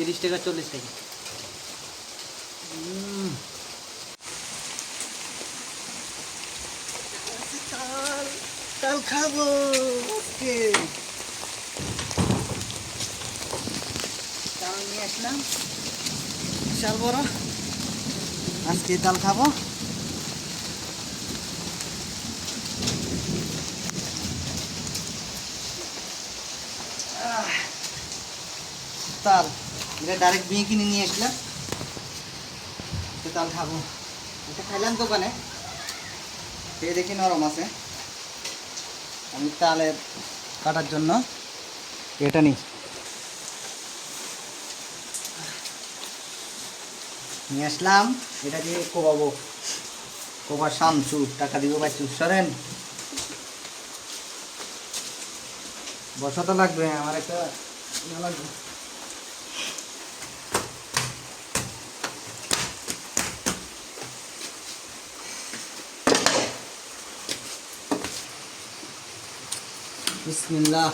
তিরিশ টাকা চল্লিশ টাকা। চাল নিয়ে আসলাম। আজকে চাল খাব। তাল। এটা ডাইরেক্ট বিয়ে কিনে নিয়ে আসলাম। তো তাল খাব। এটা খাইলাম দোকানে। খেয়ে দেখি নরম আছে। আমি তালের কাটার জন্য এটা নিই। নিয়ে আসলাম। এটা দিয়ে কোবাবো। কোবা শামসু টাকা দিব বাচ্চু সরেন। বসা তো লাগবে, আমার একটা ইয়ে লাগবে। بسم الله.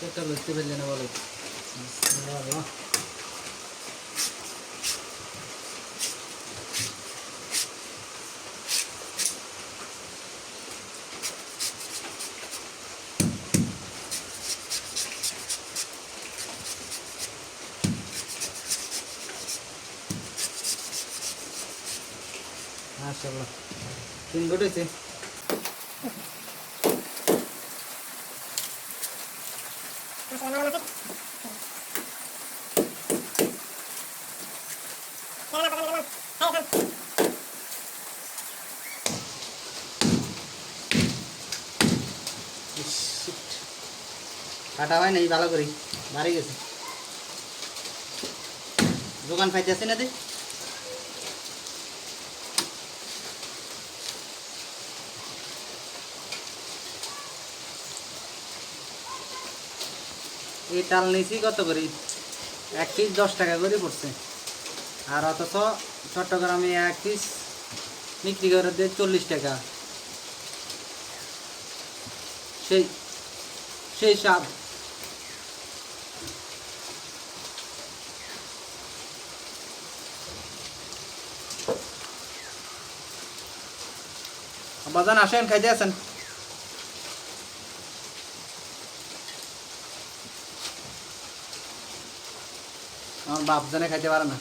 كتبت تبلنا ولد بسم الله. মাশাআল্লাহ। তিন গোট কাটা হয় নাই ভালো করি। মারি গেছে। দোকান পাইতেছে না দে এই তাল নিয়েছি কত করে? এক পিস দশ টাকা করে পড়ছে। আর অথচ চট্টগ্রামে এক পিস বিক্রি করে দিয়ে চল্লিশ টাকা। সেই সেই স্বাদ। বাজান আসেন, খাইতে আসেন। আমার বাপ জানে খাইতে পারে না।